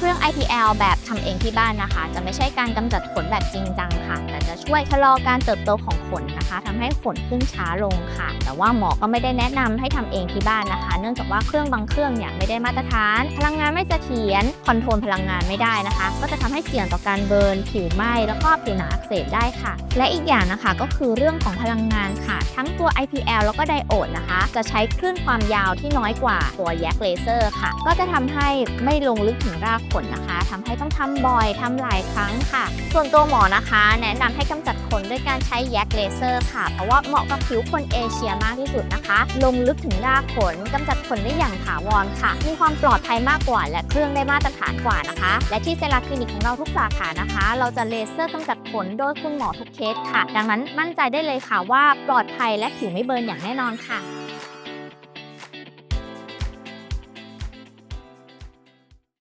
เครื่อง IPL แบบทำเองที่บ้านนะคะ จะไม่ใช่การกำจัดขนแบบจริงจังค่ะ แต่จะช่วยชะลอการเติบโตของขน นะคะทำให้ขนขึ้นช้าลงค่ะ แต่ว่าหมอก็ไม่ได้แนะนำให้ทำเองที่บ้านนะคะ เนื่องจากว่าเครื่องบางเครื่องเนี่ยไม่ได้มาตรฐาน พลังงานไม่เสถียรคอนโทรลพลังงานไม่ได้นะคะ ก็จะทำให้เสี่ยงต่อการเบิร์นผิวไหม้แล้วก็ผิวหนังอักเสบได้ค่ะ และอีกอย่างนะคะก็คือเรื่องของพลังงานค่ะ ทั้งตัว IPL แล้วก็ไดโอดนะคะ จะใช้คลื่นความยาวที่น้อยกว่าตัวแยกเลเซอร์ค่ะ ก็จะทำให้ไม่ลงลึกถึงรากขนนะคะทำให้ต้องทำบ่อยทำหลายครั้งค่ะ ส่วนตัวหมอนะคะ แนะนำให้กำจัดขนด้วยการใช้แยกเลเซอร์ค่ะเพราะว่าเหมาะกับผิวคนเอเชียมากที่สุดนะคะ ลงลึกถึงรากขนกำจัดขนได้อย่างถาวรค่ะ มีความปลอดภัยมากกว่า และเครื่องได้มาตรฐานกว่านะคะ และที่เซราคลินิกของเราทุกสาขานะคะ เราจะเลเซอร์กำจัดขนโดยคุณหมอทุกเคสค่ะ ดังนั้นมั่นใจได้เลยค่ะว่าปลอดภัยและผิวไม่เบิร์นอย่างแน่นอนค่ะ